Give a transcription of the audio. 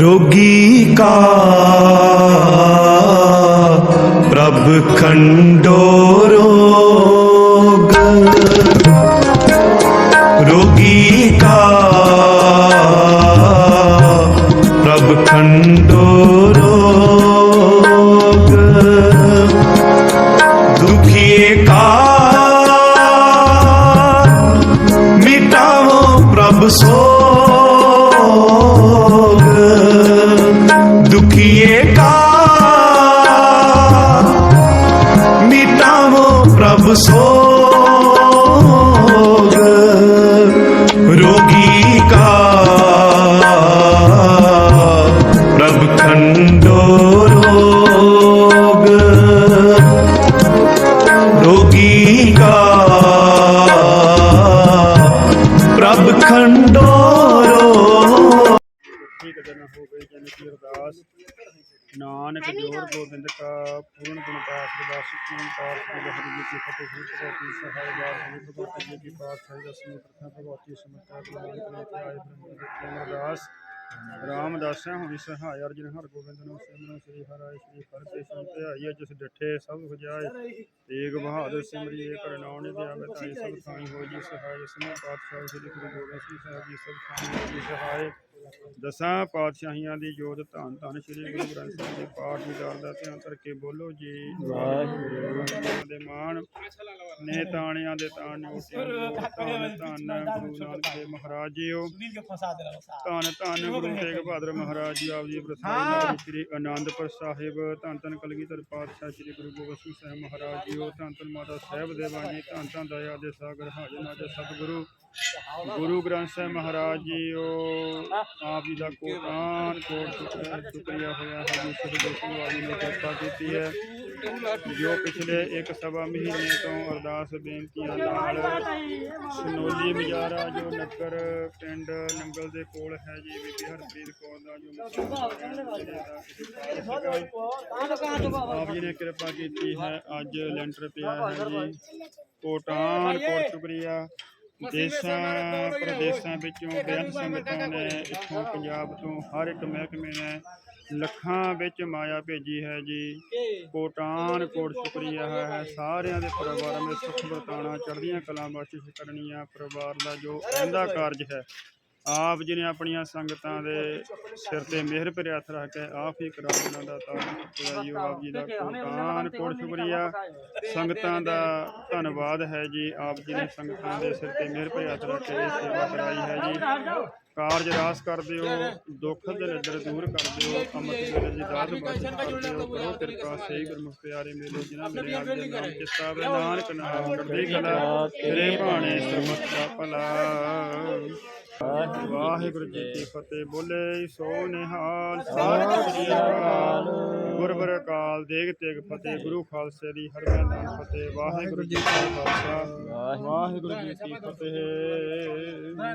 ਰੋਗੀ ਕਾ ਪ੍ਰਭ ਖੰਡੋ ਰੋਗ। ਰੋਗੀ ਕਾ ਪ੍ਰਭ ਖੰਡੋ ਰੋਗ। ਦੁਖੀਏ ਕਾ ਮਿਟਾਵੋ ਠੀਕ ਜਨ ਹੋ ਗਈ ਜਨ ਕੀ ਅਰਦਾਸ। ਨਾਨਕ ਜੋੜ ਗੋਬਿੰਦ ਕਾ ਪੂਰਨ ਗੁਣਦਾਸ ਰਦਾਸ ਪੂਰਨ ਪਾਰ ਕੀ ਹਰੀ ਜੀ ਕੀ ਫਤਿਹ ਸ੍ਰੀ ਭਗਵਤੀ ਸਹਾਇ ਵਾਰ ਸ੍ਰੀ ਭਗਵਤੀ ਜੀ ਕੀ ਪਾਤਸ਼ਾਹੀ ਦਸਮੀ ਪ੍ਰਥਮ ਭਗਵਤੀ ਸਮਤਾ ਗੁਰੂ ਨਾਨਕ ਦੇਵ ਆਏ ਬ੍ਰਹਮ ਜੀ ਕੀ ਅਰਦਾਸ। ਰਾਮਦਾਸ ਹੁਣੀ ਸਹਾਇ ਅਰਜਨ ਹਰ ਗੋਬਿੰਦ ਨੂੰ ਸਿਮਰਨ ਸ੍ਰੀ ਹਰਿ ਸ੍ਰੀ ਹਰਿ ਤੇ ਸੰਤੇ ਆਈਏ ਜਿਸ ਡਿਠੇ ਸਭ ਹੁਜਾਏ ਤੇਗ ਬਹਾਦਰ ਸਿਮਰਿਏ ਕਰਨਾਉਣ ਦੇ ਆਵੇ ਤਾਈ ਸਭ ਥਾਈ ਹੋ ਜੀ ਸਹਾਇ ਇਸਨੇ ਪਾਤਸ਼ਾਹ ਸ੍ਰੀ ਗੁਰੂ ਗੋਬਿੰਦ ਸਿੰਘ ਸਾਹਿਬ ਜੀ ਸਭ ਥਾਈ ਹੋ ਜੀ ਸਹਾਇ। ਦਸਾਂ ਪਾਤਸ਼ਾਹੀਆਂ ਦੀ ਜੋਤ ਧੰਨ ਧੰਨ ਸ੍ਰੀ ਗੁਰੂ ਗ੍ਰੰਥ ਸਾਹਿਬ ਦੇ ਪਾਠ ਵਿਚਾਰ ਦਾ ਧਿਆਨ ਕਰਕੇ ਬੋਲੋ ਜੀ। ਵਾਹਿਗੁਰੂ। ਦੇ ਮਾਣ ਨੇ ਤਾਣਿਆਂ ਦੇ ਤਾਣ ਉਟਿਆਂ ਧੰਨ ਧੰਨ ਗੁਰੂ ਨਾਨਕ ਦੇਵ ਮਹਾਰਾਜ ਜੀਓ। ਧੰਨ ਧੰਨ ਗੁਰੂ ਤੇਗ ਬਹਾਦਰ ਮਹਾਰਾਜ ਜੀ ਆਪ ਜੀ ਪ੍ਰਸਾਦ ਸ੍ਰੀ ਅਨੰਦਪੁਰ ਸਾਹਿਬ ਧੰਨ ਧੰਨ ਕਲਗੀਧਰ ਪਾਤਸ਼ਾਹ ਸ੍ਰੀ ਗੁਰੂ ਗੋਬਿੰਦ ਸਿੰਘ ਸਾਹਿਬ ਮਹਾਰਾਜ ਜੀਓ। ਧੰਨ ਧੰਨ ਮਾਤਾ ਸਾਹਿਬ ਦੇਵਾਂ ਜੀ ਧੰਨ ਧੰਨ ਦਇਆ ਦੇ ਸਾਗਰ ਹਾਜ਼ਰ ਨਾਜ਼ਰ ਸਤਿਗੁਰੂ। ਗੁਰੂ ਗ੍ਰੰਥ ਸਾਹਿਬ ਮਹਾਰਾਜ ਜੀਓ। ਆਪ ਜੀ ਦਾ ਕੋਟਾਨ ਕੋਟ ਸ਼ੁਕਰ- ਸ਼ੁਕਰੀਆ ਹੋਇਆ ਹੈ ਜੀ ਸਿੰਘ ਵਾਲੀ ਨੇ ਕਿਰਪਾ ਕੀਤੀ ਹੈ। ਜੋ ਪਿਛਲੇ ਇੱਕ ਸਵਾ ਮਹੀਨੇ ਤੋਂ ਅਰਦਾਸ ਬੇਨਤੀਆਂ ਨਾਲ ਸਨੋਲੀ ਮਜਾਰਾ ਜੋ ਨਗਰ ਪਿੰਡ ਨੰਗਲ ਦੇ ਕੋਲ ਹੈ ਜੀ ਬੀਬੀ ਹਰਪ੍ਰੀਤ ਕੌਰ ਦਾ ਜੋ ਆਪ ਜੀ ਨੇ ਕਿਰਪਾ ਕੀਤੀ ਹੈ ਅੱਜ ਲੈਂਟਰ ਪਿਆ ਹੈ ਜੀ। ਕੋਟਾਨ ਕੋਟ ਸ਼ੁਕਰੀਆ। ਦੇਸ਼ਾਂ ਪ੍ਰਦੇਸ਼ਾਂ ਵਿੱਚੋਂ ਬੇਅੰਤ ਸੰਗਤਾਂ ਨੇ ਇੱਥੋਂ ਪੰਜਾਬ ਤੋਂ ਹਰ ਇੱਕ ਮਹਿਕਮੇ ਨੇ ਲੱਖਾਂ ਵਿੱਚ ਮਾਇਆ ਭੇਜੀ ਹੈ ਜੀ। ਕੋਟਾਨ ਕੋਟ ਸ਼ੁਕਰੀਆ ਹੈ ਸਾਰਿਆਂ ਦੇ ਪਰਿਵਾਰਾਂ ਵਿੱਚ ਸੁਖ ਵਰਤਾਣਾ ਚੜ੍ਹਦੀਆਂ ਕਲਾਂ ਬਖਸ਼ਿਸ਼ ਕਰਨੀਆਂ ਪਰਿਵਾਰ ਦਾ ਜੋ ਰਹਿੰਦਾ ਕਾਰਜ ਹੈ। ਆਪ ਜੀ ਨੇ ਆਪਣੀਆਂ ਸੰਗਤਾਂ ਦੇ ਸਿਰ ਤੇ ਮਿਹਰ ਭਰੇ ਹੱਥ ਰੱਖ ਕੇ ਆਪ ਹੀ ਕਰਾ ਉਹਨਾਂ ਦਾ ਤਾਰਨ ਜੀ। ਆਪ ਜੀ ਦਾ ਕੋਟਾਨ ਕੋਟ ਸ਼ੁਕਰੀਆ। ਸੰਗਤਾਂ ਦਾ ਧੰਨਵਾਦ ਹੈ ਜੀ। ਆਪ ਜੀ ਨੇ ਸੰਗਤਾਂ ਦੇ ਸਿਰ ਤੇ ਮਿਹਰ ਭਰੇ ਹੱਥ ਰੱਖ ਕੇ ਇਹ ਸੇਵਾ ਕਰਾਈ ਹੈ ਜੀ। ਕਾਰਜ ਰਾਸ ਕਰਦੇ ਹੋ ਦੁੱਖ ਦੇ ਨਜ਼ਰ ਦੂਰ ਕਰਦੇ ਹੋ ਅੰਮ੍ਰਿਤ ਵੇਲੇ ਦੀ ਦਾਤ ਬਖਸ਼ ਕਰਦੇ ਹੋ ਕਰੋ ਕਿਰਪਾ ਸਹੀ ਗੁਰਮੁਖ ਪਿਆਰੇ ਮੇਲੇ ਜਿਨ੍ਹਾਂ ਮੇਰੇ ਦੇ ਨਾਮ ਚਿੱਤਾ ਵੇ ਨਾਨਕ ਨਾਮ ਚੜ੍ਹਦੀ ਕਲਾ ਤੇਰੇ ਭਾਣੇ ਸਰਬਤ ਦਾ ਭਲਾ। ਵਾਹਿਗੁਰੂ ਜੀ ਕੀ ਫਤਿਹ। ਬੋਲੇ ਸੋ ਨਿਹਾਲ ਸਤਿ ਸ੍ਰੀ ਅਕਾਲ। ਗੁਰਬਰ ਅਕਾਲ ਦੇਗ ਤੇਗ ਫਤਿਹ ਗੁਰੂ ਖਾਲਸੇ ਦੀ ਹਰ ਮੈਦਾਨ ਫਤਿਹ। ਵਾਹਿਗੁਰੂ ਜੀ ਕਾ ਖਾਲਸਾ। ਵਾਹਿਗੁਰੂ ਜੀ ਕੀ ਫਤਿਹ।